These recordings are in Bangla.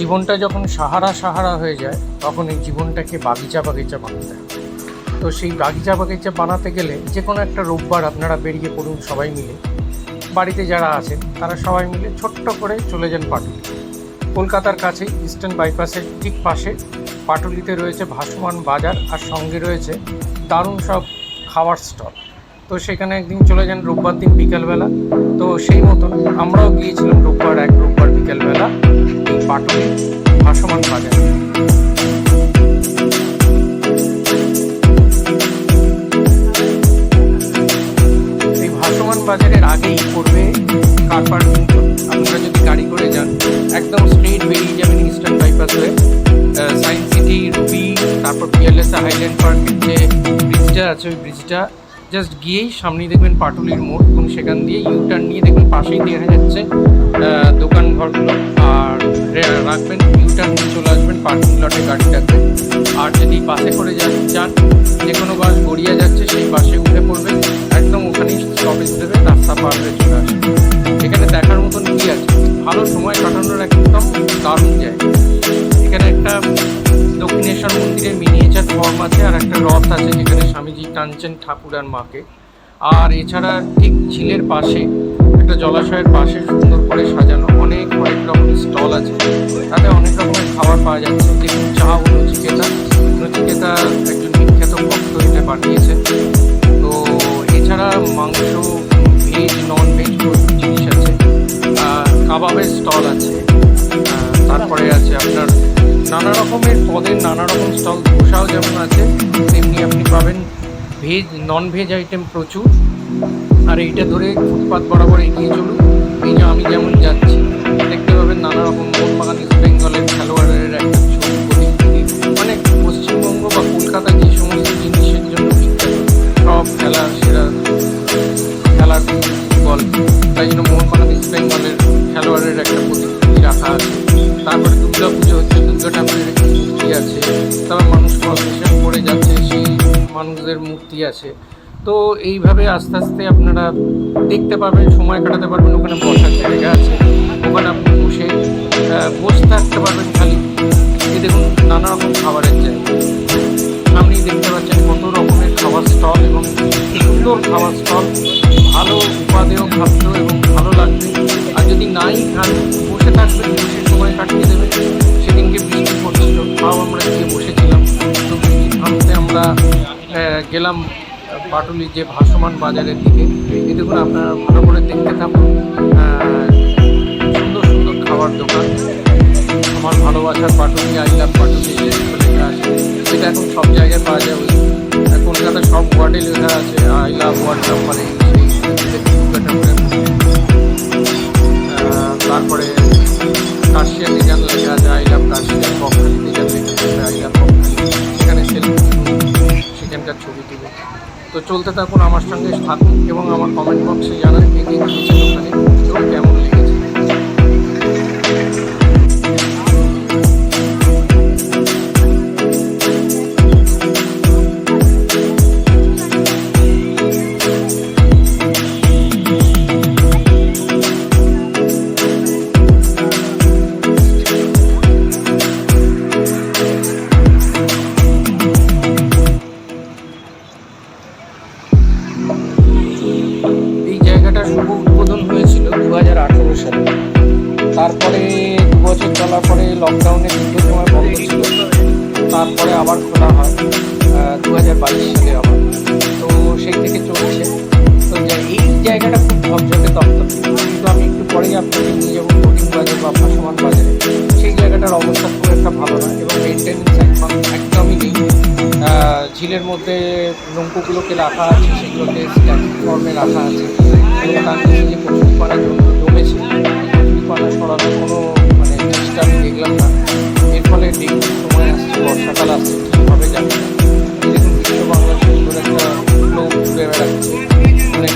জীবনটা যখন সাহারা সাহারা হয়ে যায়, তখন এই জীবনটাকে বাগিচা বাগিচা বানাতে হয়। তো সেই বাগিচা বাগিচা বানাতে গেলে যে কোনো একটা রোববার আপনারা বেরিয়ে পড়ুন সবাই মিলে। বাড়িতে যারা আছেন, তারা সবাই মিলে ছোট্ট করে চলে যান পাটুলি। কলকাতার কাছে ইস্টার্ন বাইপাসের ঠিক পাশে পাটুলিতে রয়েছে ভাসমান বাজার আর সঙ্গে রয়েছে দারুণ সব খাওয়ার স্টল। তো সেখানে একদিন চলে যান রোববার দিন বিকালবেলা। তো সেই মতন আমরাও গিয়েছিলাম রোববার এক রোববার বিকালবেলা এই ভাসমান বাজার। এই ভাসমান বাজারের আগেই পড়বে কার পার্কিং আপনারা যদি গাড়ি করে যান, একদম স্ট্রেট বেরিয়ে যাবেন ইস্টার্ন বাইপাস হয়ে। সায়েন্স সিটি রুবি তারপর পিয়ারলেসা হাইল্যান্ড পার্কের যে ব্রিজটা আছে, ওই ব্রিজটা জাস্ট গিয়েই সামনেই দেখবেন পাটুলির মোড় এবং সেখান দিয়ে ইউ টার্ন নিয়ে দেখবেন পাশেই দেখা যাচ্ছে দোকান ঘরগুলো। আর রাখবেন ইউ টার্ন নিয়ে চলে আসবেন পার্কিং লটে গাড়ি আর যদি বাসে করে যান যে কোনো বাস গড়িয়া যাচ্ছে, সেই বাসে উঠে পড়বেন। একদম ওখানেই স্টপেজ দেবে, রাস্তা পার হয়ে চলে আসবে। এখানে দেখার মতন কী আছে? ভালো সময় কাটানোর একদম দারুণ জায়গা। এখানে একটা দক্ষিণেশ্বর মন্দিরের মিনিয়েচার ফর্ম আছে আর একটা রথ আছে যেখানে স্বামীজি টানছেন ঠাকুর আর মাকে। আর এছাড়া ঠিক ঝিলের পাশে, একটা জলাশয়ের পাশে সুন্দর করে সাজানো অনেক অনেক রকমের স্টল আছে। তাতে অনেক রকমের খাবার পাওয়া যাচ্ছে। যেমন চা নচিকেতা। নচিকেতা একজন বিখ্যাত ভক্ত এটা পাঠিয়েছে তো এছাড়া মাংস, ভেজ নন ভেজ জিনিস আছে। কাবাবের স্টল আছে। তারপরে আছে। আপনার নানা রকমের পদের নানা রকম স্টল ধোসাও যেমন আছে, তেমনি আপনি পাবেন ভেজ নন ভেজ আইটেম প্রচুর। আর এইটা ধরে ফুটপাথ বরাবর এগিয়ে চলুন। এই যে আমি যেমন যাচ্ছি, দেখতে পাবেন নানা রকম মোহনবাগান ইস্ট বেঙ্গলের খেলোয়াড়ের একটা ছবি মানে পশ্চিমবঙ্গ বা কলকাতা যে সমস্ত জিনিসের জন্য সব খেলা সেরা খেলার বল। তাই জন্য মোহনবাগান ইস্ট বেঙ্গলের খেলোয়াড়ের একটা প্রতিকৃতি রাখা আছে। তারপরে দুর্গা পুজো হচ্ছে দুর্গা ঠাকুরের মূর্তি আছে। তারপর মানুষ প্রসেশন করে যাচ্ছে, সেই মানুষদের মূর্তি আছে। তো এইভাবে আস্তে আস্তে আপনারা দেখতে পাবেন সময় কাটাতে পারবেন, ওখানে বসার জায়গা আছে। ওখানে আপনি বসে বসে থাকতে পারবেন খালি। এই দেখুন, নানা রকম খাবারের জায়গা। আপনি দেখতে পাচ্ছেন কত রকমের খাবার স্টল এবং সুন্দর খাবার স্টল। ভালো উপাদেয় খাদ্য এবং ভালো লাগবে। আর যদি নাই খান, বসে থাকবেন, বসে সময় কাটিয়ে দেবেন। সেদিনকে বৃষ্টি পড়ছিল, তাও আমরা গিয়ে বসেছিলাম। তো বৃষ্টি থামতে আমরা গেলাম পাটুলি যে ভাসমান বাজারের দিকে। এই দেখুন আপনারা ভালো করে দেখতে থাকুন। সুন্দর সুন্দর খাবার দোকান। আমার ভালোবাসার পাটুলি আই লাভ পাটুলি যেটা এখন সব জায়গায় পাওয়া যায় কলকাতার সব ওয়ার্ডে লেখা আছে আই লাভ ওয়ার্ড নাম্বারে তারপরে কাশিয়া ডিজাইন লেখা আছে আই লাভ কাশিয়া বকখালি ডিজাইন লেখা আছে আই লাভ সেখানে সেলফি সেখানকার ছবি তুলে। তো চলতে থাকুন আমার সঙ্গে, থাকুন এবং আমার কমেন্ট বক্সে জানান কে কে গিয়েছেন ওখানে। কেমন আঠেরো সালে তারপরে দু বছর চলার পরে লকডাউনে দীর্ঘ সময় বন্ধ ছিল। তারপরে আবার খোলা হয় দু হাজার বাইশ সালে আবার। তো সেই থেকে চলছে। তো এই জায়গাটা খুব ঝকঝকে দপ্তর কিন্তু আমি একটু পরেই আপনাকে নিয়ে যাব প্রোটিন বাজার বা ভাসমান বাজারে। সেই জায়গাটার অবস্থা খুব একটা ভালো নয় এবং মেনটেন্স একদম একদমই নেই। ঝিলের মধ্যে নৌকোগুলোকে রাখা আছে, সেগুলোকে ফর্মে রাখা আছে। এবং তার নিচে যে কচুরিপানা জন্য কচুরিপানা সরানোর কোনো মানে এর ফলে ডেঙ্গু সময় আসছে, বর্ষাকাল আসছে কীভাবে যাবে দেখুন বিশ্ব বাংলা সুন্দর একটা লোক ঘুরে বেড়াচ্ছে মানে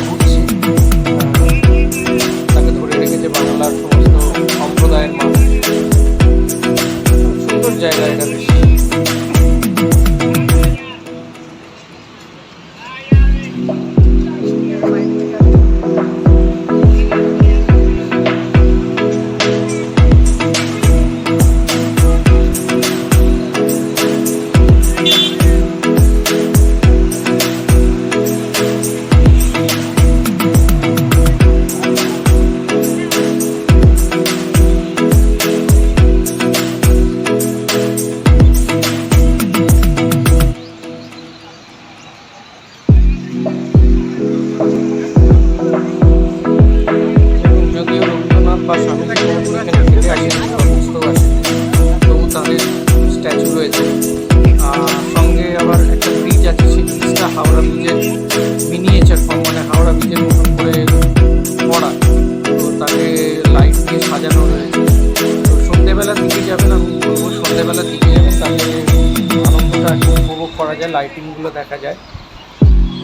যায় লাইটিংগুলো দেখা যায়,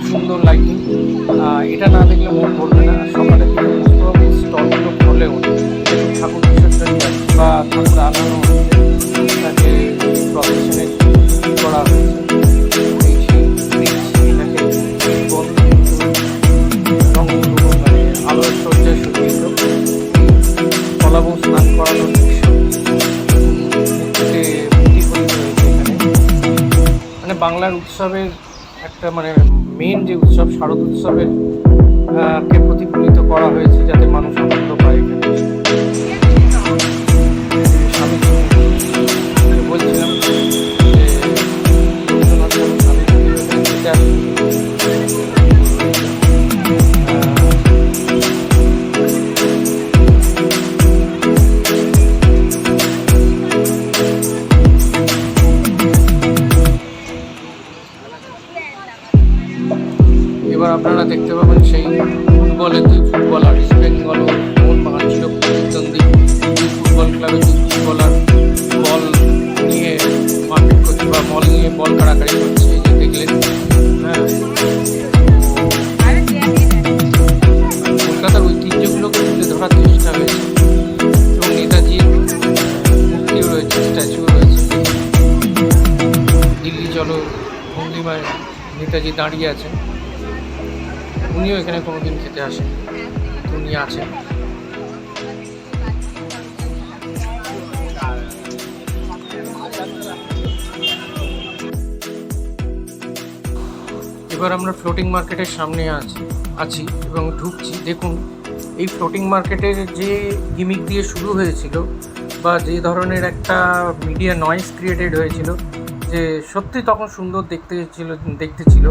সুন্দর লাইটিং এটা না দেখলে মন করবে না। সকালে স্টলগুলো খোলেও ঠাকুর বা ঠাকুর আনানো তাকে প্রফেশনে করা হয়েছে বাংলার উৎসবের একটা মানে মেন যে উৎসব, শারদ উৎসবের কে প্রতিফলিত করা হয়েছে যাতে মানুষ আনন্দ পায় এবার আপনারা দেখতে পাবেন সেই ফুটবলের দুই ফুটবলার ইস্ট বেঙ্গল ও মোহনবাগান ছিল প্রতিদ্বন্দ্বী দুই ফুটবল ক্লাবের দুই ফুটবলার বল নিয়ে মারপিট করছে বা বল নিয়ে বল কাড়াকাড়ি করছে, এই যে দেখলেন। হ্যাঁ। কলকাতার ঐতিহ্যগুলোকে তুলে ধরার চেষ্টা হয়েছে এবং নেতাজির রয়েছে, স্ট্যাচুও রয়েছে। দিল্লি চলো ভঙ্গিমায় নেতাজি দাঁড়িয়ে আছেন। উনিও এখানে কোনোদিন খেতে আসেন। উনি আছেন। এবার আমরা ফ্লোটিং মার্কেটের সামনে আছি আছি এবং ঢুকছি। দেখুন, এই ফ্লোটিং মার্কেটের যে গিমিক দিয়ে শুরু হয়েছিল বা যে ধরনের একটা মিডিয়া নয়েজ ক্রিয়েটেড হয়েছিল যে সত্যি তখন সুন্দর দেখতে ছিল দেখতে ছিল।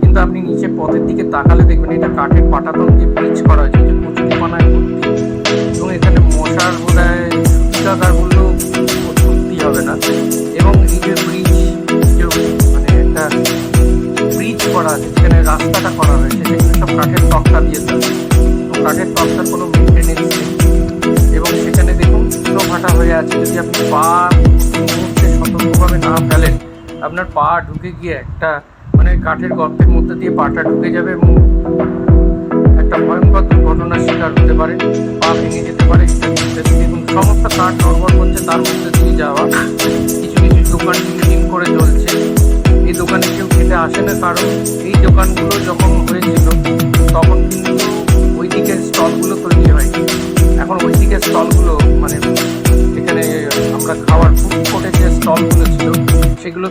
কিন্তু আপনি নিচে পথের দিকে তাকালে দেখবেন এটা কাঠের পাটাতন দিয়ে ব্রিজ করা হয়েছে। যে কচুরিপানায় ভর্তি আপনার পা ঢুকে গিয়ে একটা মানে কাঠের গর্তের মধ্যে দিয়ে পাটা ঢুকে যাবে এবং একটা ভয়ঙ্কর দুর্ঘটনার শিকার হতে পারে, পা ভেঙে যেতে পারে দেখুন সমস্ত কাঠ নড়বড় করছে, তার মধ্যে দিয়ে যাওয়া। কিছু কিছু দোকান টিম করে চলছে এই দোকানে কেউ খেতে আসে না, কারণ এই দোকানগুলো যখন হয়েছিল, তখন কিন্তু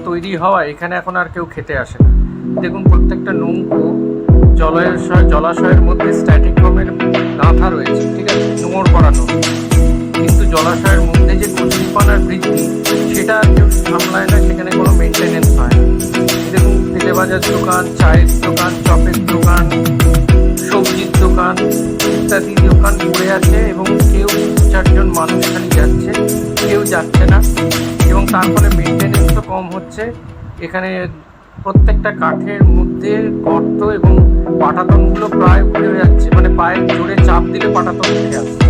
তৈরি হওয়ায় এখানে এখন আর কেউ খেতে আসে না। দেখুন, প্রত্যেকটা নৌকো জলাশয় জলাশয়ের মধ্যে স্ট্যাটিক রমের গাঁথা রয়েছে, ঠিক আছে? নোংর করানো কিন্তু জলাশয়ের মধ্যে যে কচুরিপানার বৃদ্ধি, সেটা আর কেউ সামলায় না, সেখানে কোনো মেনটেনেন্স হয় না। দেখুন, তেলে বাজার দোকান, চায়ের দোকান, চপের দোকান, সবজির দোকান ইত্যাদি দোকান পড়ে আছে এবং কেউ চারজন মানুষ খালি যাচ্ছে, কেউ যাচ্ছে না। এবং তার ফলে মেনটেনেন্সও কম হচ্ছে। এখানে প্রত্যেকটা কাঠের মধ্যে গর্ত এবং পাটাতনগুলো প্রায় উঠে যাচ্ছে। মানে পায়ের জোরে চাপ দিলে পাটাতন উঠে আসছে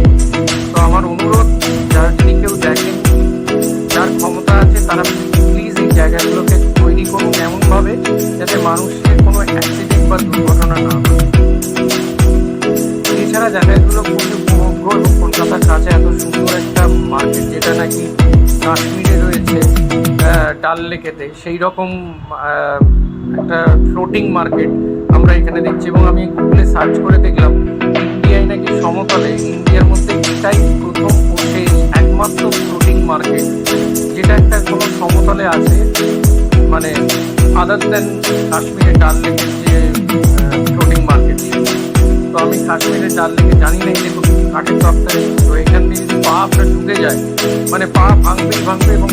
কাশ্মীরে রয়েছে ডাল লেকেতে। সেই রকম একটা ফ্লোটিং মার্কেট আমরা এখানে দেখছি এবং আমি গুগলে সার্চ করে দেখলাম, ইন্ডিয়ায় নাকি সমতলে ইন্ডিয়ার মধ্যে এটাই প্রথম ও একমাত্র ফ্লোটিং মার্কেট যেটা একটা কোনো সমতলে আছে মানে আদার দেন কাশ্মীরের ডাল লেকের যে আমি কাশ্মীরের ডাল লেকে জানি না যে দেখুন কাঠের তক্তায় তো এখান দিয়ে যদি পা আপনার ঢুকে যায় মানে পা ভাঙবেই ভাঙবে এবং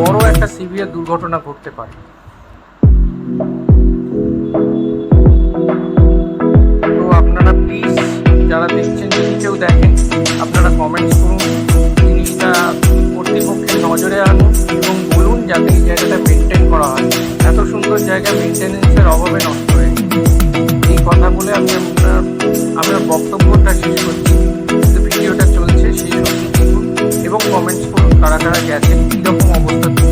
বড় একটা সিভিয়ার দুর্ঘটনা ঘটতে পারে। তো আপনারা প্লিজ যারা দেখছেন, যদি কেউ দেখেন, আপনারা কমেন্টস করুন, জিনিসটা কর্তৃপক্ষের নজরে আনুন এবং বলুন যাতে এই জায়গাটা মেনটেন করা হয়। এত সুন্দর জায়গা মেনটেনেন্সের অভাবে নষ্ট হয়ে কথা বলে আমি আমার বক্তব্যটা শেষ করছি। ভিডিওটা চলছে সেই সব এবং কমেন্টস করুন, কারা কারা গেছেন, কীরকম অবস্থা